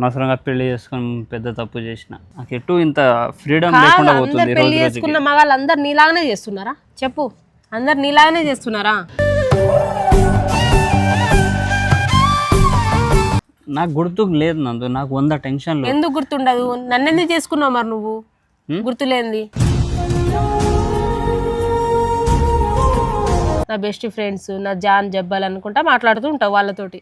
అనవసరంగా పెళ్ళి చేసుకొని పెద్ద తప్పు చేసిన. నాకు ఎటు ఇంత ఫ్రీడమ్ లేకుండా పోతుంది పెళ్ళి చేసుకున్న మగాళ్ళు అందరు నీలాగానే చేస్తున్నారా? చెప్పు. అందరు నీలాగానే చేస్తున్నారా? నాకు గుర్తు లేదు నందు. నాకు వంద టెన్షన్లు ఎందుకు గుర్తుండదు? నన్నెందుకు చేసుకున్నావు మరి నువ్వు? గుర్తులేంది. నా బెస్ట్ ఫ్రెండ్స్ నా జాన్ జబ్బాలు అనుకుంటా మాట్లాడుతూ ఉంటావు వాళ్ళతోటి.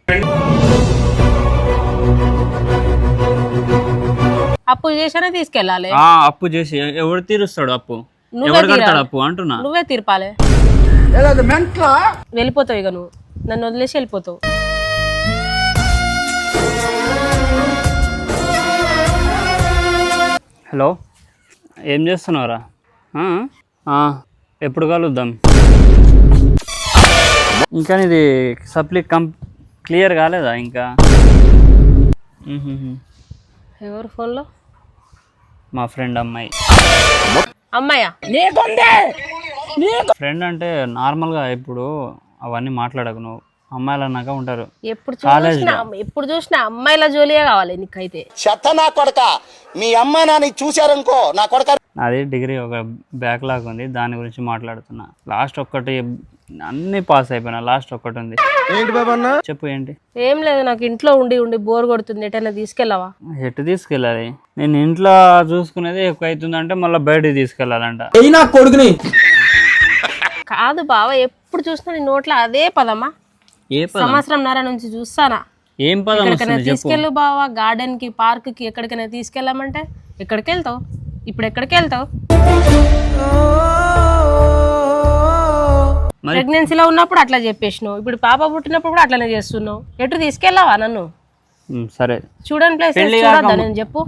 అప్పు చేసినా తీసుకెళ్ళాలి. ఆ అప్పు చేసి ఎవడు తీరుస్తాడు అప్పు? నువ్వే ఎవడు కడతాడు తీరాలి. అప్పు అంటున్నా? నువ్వే తీర్పాలి. వెళ్ళిపోతావు ఇక నువ్వు. నన్ను వదిలేసి వెళ్ళిపోతావు. హలో? ఏం చేస్తున్నావురా? ఆ? ఆ, ఎప్పుడు కలుద్దాం? ఇంకా ఇది సప్లీ కం క్లియర్ కాలేదా ఇంకా. ఎవరు ఫోన్లో? మా ఫ్రెండ్ అమ్మాయి. అమ్మాయా? ఫ్రెండ్ అంటే నార్మల్గా ఇప్పుడు అవన్నీ మాట్లాడకు నువ్వు. అమ్మాయిలు అన్నాక ఉంటారు. ఎప్పుడు చూసినా ఎప్పుడు చూసినా అమ్మాయిల జోలియే కావాలి నీకైతే. చెత్త నా కొడక. మీ అమ్మ నాన్న చూశారనుకో నా కొడక. నాది డిగ్రీ ఒక బ్యాక్లాగ్ ఉంది దాని గురించి మాట్లాడుతున్నా. లాస్ట్ ఒక్కటి అన్ని పాస్ అయిపోయినా లాస్ట్ ఒక్కటి ఉంది. ఏంటి బాబా చెప్పు ఏంటి? ఏం లేదు నాకు ఇంట్లో ఉండి ఉండి బోర్ కొడుతుంది. ఎటైనా తీసుకెళ్ళవా? ఎటు తీసుకెళ్ళాలి? నేను ఇంట్లో చూసుకునేది ఎక్కువ అవుతుందంటే మళ్ళీ బయటికి తీసుకెళ్ళాలంట. కాదు బావ ఎప్పుడు చూసినా నీ నోట్లో అదే పదమ్మా. సంవత్సరం నర నుంచి చూస్తానా? ఏం పదం తీసుకెళ్ళు బావా గార్డెన్కి పార్క్కి ఎక్కడికైనా తీసుకెళ్ళామంటే ఎక్కడికి వెళ్తావు ఇప్పుడు ఎక్కడికి వెళ్తావు ప్రెగ్నెన్సీలో ఉన్నప్పుడు అట్లా చెప్పేసినావు. ఇప్పుడు పాప పుట్టినప్పుడు కూడా అట్లనే చేస్తున్నావు. ఎటు తీసుకెళ్ళావా నన్ను? సరే. చూడని ప్లేస్ చూడద్దా నేను చెప్పు.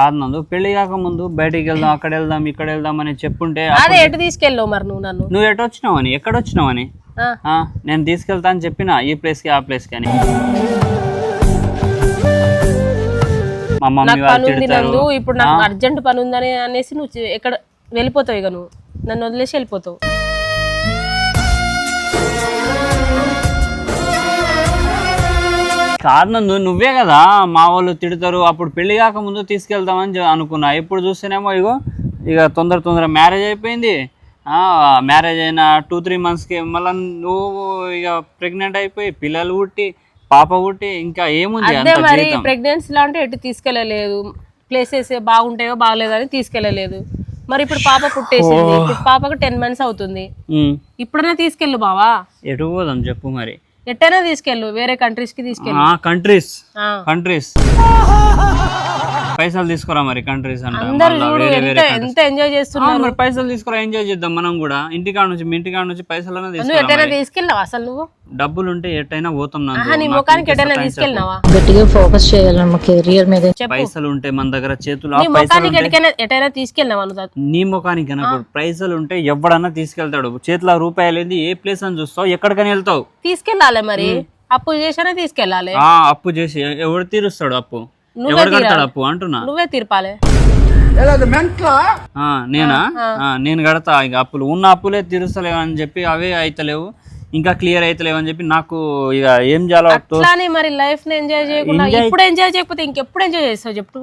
కాదు నందు. పెళ్ళి కాక ముందు బయటికి వెళ్దాం అక్కడ వెళ్దాం ఇక్కడ వెళ్దాం అని చెప్పుంటే అదే ఎటు తీసుకెళ్ళావు మరి నువ్వు నన్ను? నువ్వు ఎటు వచ్చినావని? ఎక్కడ వచ్చినావని? ఆ, నేను తీసుకెళ్తా అని చెప్పిన ఈ ప్లేస్కి ఆ ప్లేస్కి అని. మా మమ్మీ నాకు వాళ్ళు పని ఉంది తిడతారు. నందు. ఇప్పుడు నాకు అర్జెంట్ పని ఉందని అనేసి నువ్వు చె- ఎక్కడ వెళ్ళిపోతావు ఇక నువ్వు? నన్ను వదిలేసి వెళ్ళిపోతావు. నందు నువ్వే కదా. మా వాళ్ళు తిడతారు. అప్పుడు పెళ్ళి కాక ముందు తీసుకెళ్తామని అనుకున్నా. ఇప్పుడు చూస్తేనేమో ఇగో ఇక తొందర తొందర మ్యారేజ్ అయిపోయింది. మ్యారేజ్ అయిన టూ త్రీ మంత్స్కి మళ్ళీ నువ్వు ఇక ప్రెగ్నెంట్ అయిపోయి పిల్లలు పుట్టి పాప పుట్టి ఇంకా ఏముంది అంత మరి జీవితం? ప్రెగ్నెన్సీ అంటే ఎటు తీసుకెళ్ళలేదు. ప్లేసెస్ బాగుంటాయో బాగలేదో అని తీసుకెళ్ళలేదు. మరి ఇప్పుడు పాప పుట్టేసింది. ఇప్పుడు పాపకు టెన్ మంత్స్ అవుతుంది. ఇప్పుడైనా తీసుకెళ్ళు బావా. ఎటు పోదాం చెప్పు మరి. ఎట్టైనా తీసుకెళ్ళు వేరే కంట్రీస్కి తీసుకెళ్ళు. కంట్రీస్. కంట్రీస్ పైసలు తీసుకురా మరి కంట్రీస్ అంట. ఎంత ఎంజాయ్ చేస్తున్నారు. మరి పైసలు తీసుకురా ఎంజాయ్ చేద్దాం మనం కూడా. ఇంటికాడ నుంచి మీ ఇంటికాడ నుంచి పైసలు ఎట్టైనా. తీసుకెళ్ళావా అసలు నువ్వు? డబ్బులు ఉంటే ఎట్టయినా పోతాం నందు. ఆహా నీ నాకు ముఖానికి ఎట్టైనా తీసుకెళ్ళినావా గట్టిగా ఫోకస్ చేయాలమ్మ కెరియర్ మీద. పైసలు ఉంటే మన దగ్గర చేతులు ఎటైనా తీసుకెళ్ళినావా నువ్వు నీ ముఖానికి పైసలు ఉంటే ఎవడన్నా తీసుకెళ్తాడు. చేతిలో రూపాయలు ఏంది ఏ ప్లేస్ అని చూస్తావు? ఎక్కడికైనా వెళ్తావు? తీసుకెళ్ళాలి మరి. అప్పు చేసినా తీసుకెళ్ళాలి. ఆ అప్పు చేసి ఎవడు తీరుస్తాడు అప్పు? నువ్వే ఎవడు కడతాడు తీరాలి. అప్పు? అంటున్నా. నువ్వే తీర్పాలి. ఆ, నేనా? ఆ, నేను కడతా. ఇక అప్పులు. ఉన్న అప్పులే తీరుస్తలేవు అని చెప్పి అవే అయితలేవు. ఇంకా క్లియర్ అయితలేవు అని చెప్పి నాకు ఇక ఏం చేయాలో తో- అట్లానే మరి లైఫ్ని ఎంజాయ్ చేయకుండా ఇప్పుడు ఎంజాయ్ చేయకపోతే ఇంకెప్పుడు ఎంజాయ్ చేస్తావు చెప్పు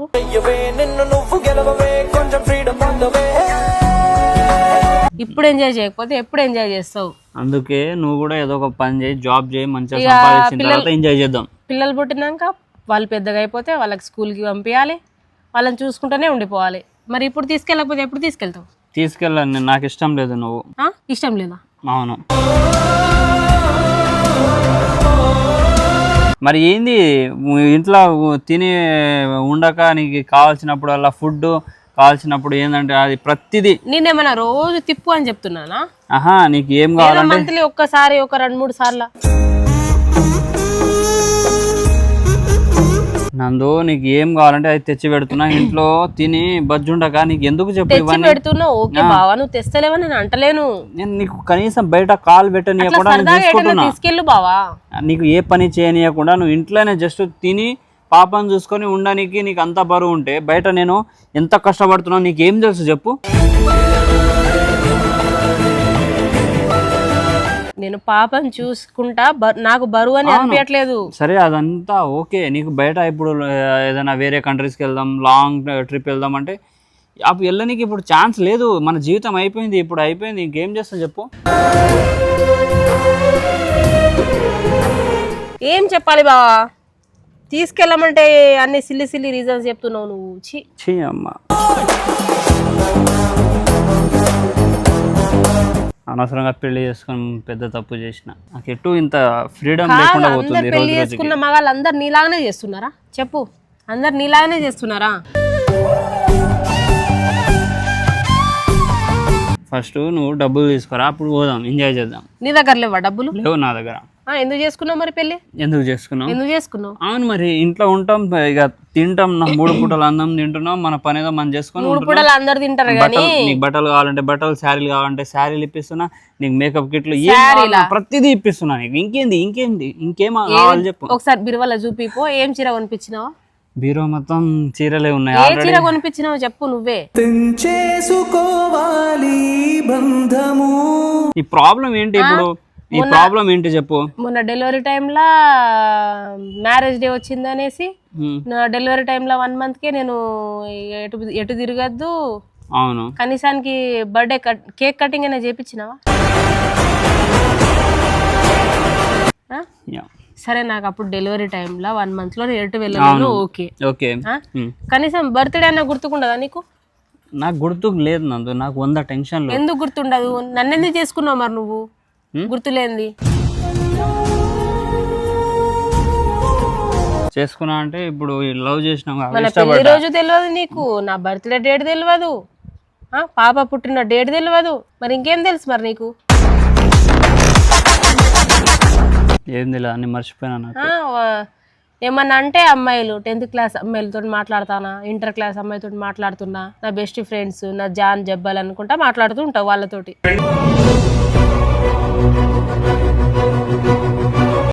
ఇప్పుడు ఎంజాయ్ చేయకపోతే ఎప్పుడు ఎంజాయ్ చేస్తావు? అందుకే నువ్వు కూడా ఏదో ఒక పని చేయి జాబ్ చేయి మంచిగా సంపాదించిన తర్వాత ఎంజాయ్ చేద్దాం. పిల్లలు పుట్టినాక వాళ్ళు పెద్దగా అయిపోతే వాళ్ళకి స్కూల్కి పంపించాలి వాళ్ళని చూసుకుంటూనే ఉండిపోవాలి. మరి ఇప్పుడు తీసుకెళ్ళకపోతే ఎప్పుడు తీసుకెళ్తావు? తీసుకెళ్ళాను నాకు ఇష్టం లేదు నువ్వు. ఆ? ఇష్టం లేదా? అవును. మరి ఏంది? ఇంట్లో తిని ఉండక నీకు కావాల్సినప్పుడు అలా ఫుడ్ కావాల్సినప్పుడు ఏంటంటే అది ప్రతిదీ. నేనేమైనా రోజు తిప్పు అని చెప్తున్నానా? ఆహా నీకు ఏం కావాలంటే మంత్లీ ఒక్కసారి ఒక రెండు మూడు సార్లు. నందు నీకు ఏం కావాలంటే అది తెచ్చి పెడుతున్నా. ఇంట్లో తిని బజ్జుండక నీకు ఎందుకు చెప్పు తెచ్చి ఇవన్నీ? పెడుతున్నావు ఓకే బావా నువ్వు తెస్తలేవని నేను అంటలేను. నేను నీకు కనీసం బయట కాలు పెట్టనీయకుండా నేను సరదాగా ఎటైనా చూసుకుంటున్నా తీసుకెళ్ళు బావా. నీకు ఏ పని చేయనీయకుండా నువ్వు ఇంట్లోనే జస్ట్ తిని పాపను చూసుకొని ఉండడానికి నీకు అంత బరువు ఉంటే బయట నేను ఎంత కష్టపడుతున్నావు నీకు ఏం తెలుసు చెప్పు? నేను పాపని చూసుకుంటా నాకు బరువు అని అనిపించట్లేదు సరే అదంతా ఓకే. నీకు బయట ఇప్పుడు ఏదైనా వేరే కంట్రీస్కి వెళ్దాం లాంగ్ ట్రిప్ వెళ్దాం అంటే అప్పుడు వెళ్ళనీకి ఇప్పుడు ఛాన్స్ లేదు. మన జీవితం అయిపోయింది ఇప్పుడు అయిపోయింది. ఇంకేం చేస్తాం చెప్పు. ఏం చెప్పాలి బావా? తీసుకెళ్ళమంటే అన్ని సిల్లి సిల్లి రీజన్స్ చెప్తున్నావు నువ్వు. ఛీ అమ్మ. అనవసరంగా పెళ్ళి చేసుకొని పెద్ద తప్పు చేసిన. నాకు ఎటు ఇంత ఫ్రీడమ్ లేకుండా పోతుంది పెళ్ళి చేసుకున్న మగాళ్ళు అందరు నీలాగానే చేస్తున్నారా? చెప్పు. అందరు నీలాగానే చేస్తున్నారా? ఫస్ట్ నువ్వు డబ్బులు తీసుకురా? అప్పుడు పోదాం ఎంజాయ్ చేద్దాం. నీ దగ్గర లేవా డబ్బులు? లేవు నా దగ్గర. ఎందుకు చేసుకున్నావు మరి పెళ్ళి ఎందుకు చేసుకున్నావు? ఎందుకు చేసుకున్నావు? అవును మరి ఇంట్లో ఉంటాం ఇక తింటాం నా మూడు పూటలు అన్నం తింటున్నాం మన పని ఏదో మనం చేసుకొని మూడు. పూటలు అందరు తింటారు కానీ బట్టలు నీకు బట్టలు కావాలంటే బట్టలు శారీలు కావాలంటే శారీలు ఇప్పిస్తున్నా నీకు మేకప్ కిట్లు ప్రతిదీ ఇప్పిస్తున్నా నీకు. ఇంకేంది ఇంకేంది ఇంకేం కావాలి చెప్పు. ఒకసారి బిరువల చూపిపో ఏం చీర కొనిపించినావా? బీరో మొత్తం చీరలే ఉన్నాయి ఏ చీర కొనిపించినావు చెప్పు నువ్వే. ఈ ప్రాబ్లం ఏంటి ఇప్పుడు? ఈ ప్రాబ్లం ఏంటి చెప్పు? మొన్న డెలివరీ టైంలో మ్యారేజ్ డే వచ్చింది అనేసి. నా డెలివరీ టైంలో వన్ మంత్కే నేను ఎటు ఎటు తిరగద్దు. అవును. కనీసానికి బర్త్డే కట్ కేక్ కటింగ్ అయినా చేపించినావా. సరే నాకు అప్పుడు డెలివరీ టైంలో వన్ మంత్లో నేను ఎటు వెళ్ళాను ఓకే. ఓకే. కనీసం బర్త్డే అయినా గుర్తుకుండదా నీకు? నాకు గుర్తు లేదు నందు. నాకు వంద టెన్షన్లు. ఎందుకు గుర్తుండదు? నన్నెందుకు చేసుకున్నావు మరి నువ్వు? గుర్తులేంది. చేసుకున్నా అంటే ఇప్పుడు లవ్ చేసినాం మన పెళ్ళి రోజు తెలియదు నీకు. నా బర్త్డే డేట్ తెలియదు ఆ, పాప పుట్టిన డేట్ తెలియదు మరి ఇంకేం తెలుసు మరి నీకు? ఏం తెలియదు అన్ని మర్చిపోయినా నాకు. ఆ, వా- ఏమన్నా అంటే అమ్మాయిలు టెన్త్ క్లాస్ అమ్మాయిలతో మాట్లాడతానా? ఇంటర్ క్లాస్ అమ్మాయితో మాట్లాడుతున్నా? నా బెస్ట్ ఫ్రెండ్స్ నా జాన్ జబ్బాలు అనుకుంటా మాట్లాడుతూ ఉంటావు వాళ్ళతోటి.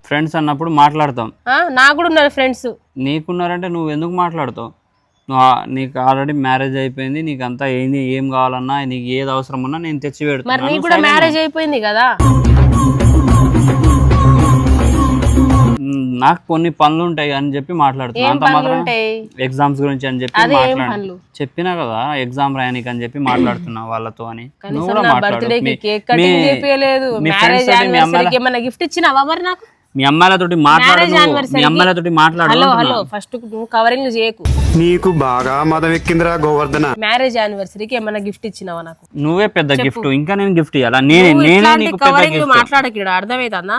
ఫ్రెండ్స్ అన్నప్పుడు మాట్లాడతాం. నాకు కూడా ఉన్నారు ఫ్రెండ్స్. నీకున్నారంటే నువ్వు ఎందుకు మాట్లాడతావు? నువ్వు నీకు ఆల్రెడీ మ్యారేజ్ అయిపోయింది నీకు అంతా ఏంది ఏం కావాలన్నా నీకు ఏది అవసరం ఉన్నా నేను తెచ్చి మరి పెడుతున్నాను నీకు కూడా మ్యారేజ్ అయిపోయింది కదా? నాకు కొన్ని పనులు ఉంటాయి అని చెప్పి మాట్లాడుతున్నా. ఏం అంత మాత్రం ఎగ్జామ్స్ గురించి అని చెప్పి మాట్లాడు. చెప్పినా కదా ఎగ్జామ్ రాయనికి అని చెప్పి మాట్లాడుతున్నా వాళ్ళతో అని. నువ్వు కూడా నా మాట్లాడు. గిఫ్ట్ ఇచ్చినావా మరి నాకు? మీ అమ్మాయిలతోటి మాట్లాడు మ్యారేజ్ నువ్వు. మీ అమ్మాయిలతోటి మాట్లాడు హలో. హలో. ఫస్ట్ నువ్వు కవరింగ్ చేయకు. నీకు బాగా మదం ఎక్కిందిరా గోవర్ధన మ్యారేజ్ యానివర్సరీకి ఏమన్నా గిఫ్ట్ ఇచ్చినావా నాకు? నువ్వే పెద్ద గిఫ్ట్ ఇంకా నేను గిఫ్ట్ ఇవ్వాలా నేనే నేనే నీకు పెద్ద కవరింగ్ గిఫ్ట్ మాట్లాడకీడ? అర్థమైతుందా?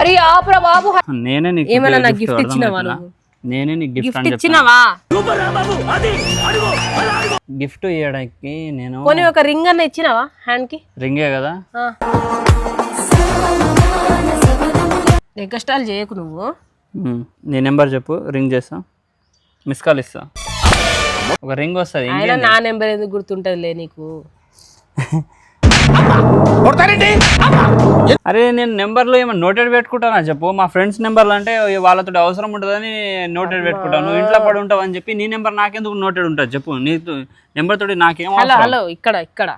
అరే ఆపురా బాబు. నేనే నీకు gift గిఫ్ట్ ఇచ్చినావా? నువ్వు? నేనే నీకు గిఫ్ట్ గిఫ్ట్ ఇచ్చినావా? గిఫ్ట్ ఇవ్వడానికి నేను పోనీ ఒక రింగ్ అన్న ఇచ్చినావా? హ్యాండ్కి? రింగే కదా. కష్టాలు చేయకు నువ్వు. నీ నెంబర్ చెప్పు రింగ్ చేస్తా. మిస్ కాల్ ఇస్తా. ఒక రింగ్ వస్తుంది నా నెంబర్ ఎందుకు గుర్తుంటదిలే నీకు? అరే నేను నెంబర్లో ఏమైనా నోటెడ్ పెట్టుకుంటానా చెప్పు. మా ఫ్రెండ్స్ నెంబర్లు అంటే వాళ్ళతో అవసరం ఉంటుందని నోటెడ్ పెట్టుకుంటాను. నువ్వు ఇంట్లో పడి ఉంటావు అని చెప్పి నీ నెంబర్ నాకెందుకు నోటెడ్ ఉంటుంది చెప్పు. నీ నెంబర్ తోటి నాకేం హలో ఇక్కడ ఇక్కడ.